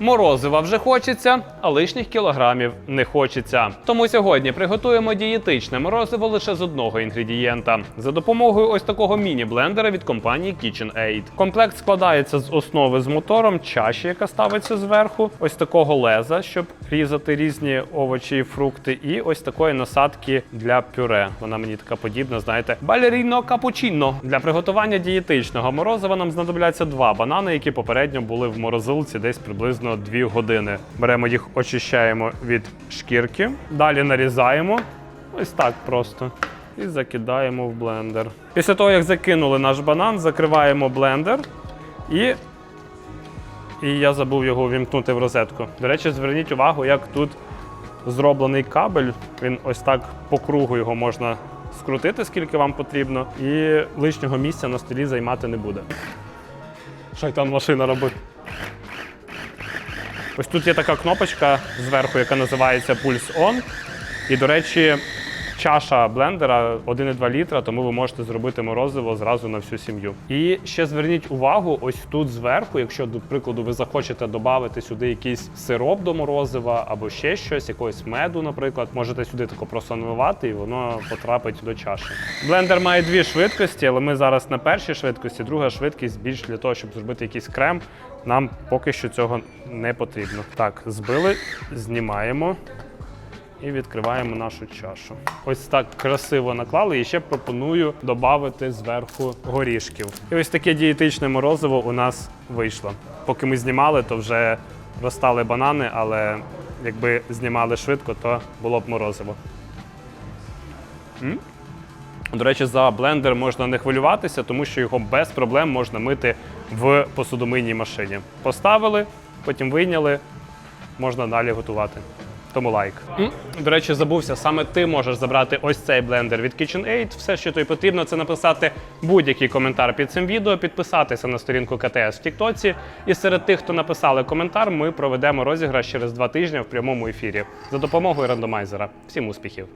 Морозива вже хочеться, а лишніх кілограмів не хочеться. Тому сьогодні приготуємо дієтичне морозиво лише з одного інгредієнта за допомогою ось такого міні-блендера від компанії KitchenAid. Комплект складається з основи з мотором, чаші, яка ставиться зверху, ось такого леза, щоб різати різні овочі і фрукти, і ось такої насадки для пюре. Вона мені така подібна, знаєте, балеріно капучино. Для приготування дієтичного морозива нам знадобляться два банани, які попередньо були в морозилці десь приблизно 2 години. Беремо їх, очищаємо від шкірки, далі нарізаємо. Ось так просто. І закидаємо в блендер. Після того, як закинули наш банан, закриваємо блендер і. І я забув його увімкнути в розетку. До речі, зверніть увагу, як тут зроблений кабель. Він ось так по кругу його можна скрутити, скільки вам потрібно, і лишнього місця на столі займати не буде. Шайтан машина робить. Ось тут є така кнопочка зверху, яка називається Pulse On. І, до речі, чаша блендера 1,2 літра, тому ви можете зробити морозиво зразу на всю сім'ю. І ще зверніть увагу, ось тут зверху, якщо, до прикладу, ви захочете додати сюди якийсь сироп до морозива або ще щось, якогось меду, наприклад, можете сюди тако просто наливати і воно потрапить до чаші. Блендер має дві швидкості, але ми зараз на першій швидкості, друга швидкість більш для того, щоб зробити якийсь крем. Нам поки що цього не потрібно. Так, збили, знімаємо і відкриваємо нашу чашу. Ось так красиво наклали. І ще пропоную додати зверху горішків. І ось таке дієтичне морозиво у нас вийшло. Поки ми знімали, то вже розстали банани, але якби знімали швидко, то було б морозиво. М? До речі, за блендер можна не хвилюватися, тому що його без проблем можна мити в посудомийній машині. Поставили, потім вийняли, можна далі готувати. Тому лайк. М, До речі, забувся, саме ти можеш забрати ось цей блендер від KitchenAid. Все, що тобі потрібно, це написати будь-який коментар під цим відео, підписатися на сторінку КТС в Тіктоці. І серед тих, хто написали коментар, ми проведемо розіграш через два тижні в прямому ефірі за допомогою рандомайзера. Всім успіхів!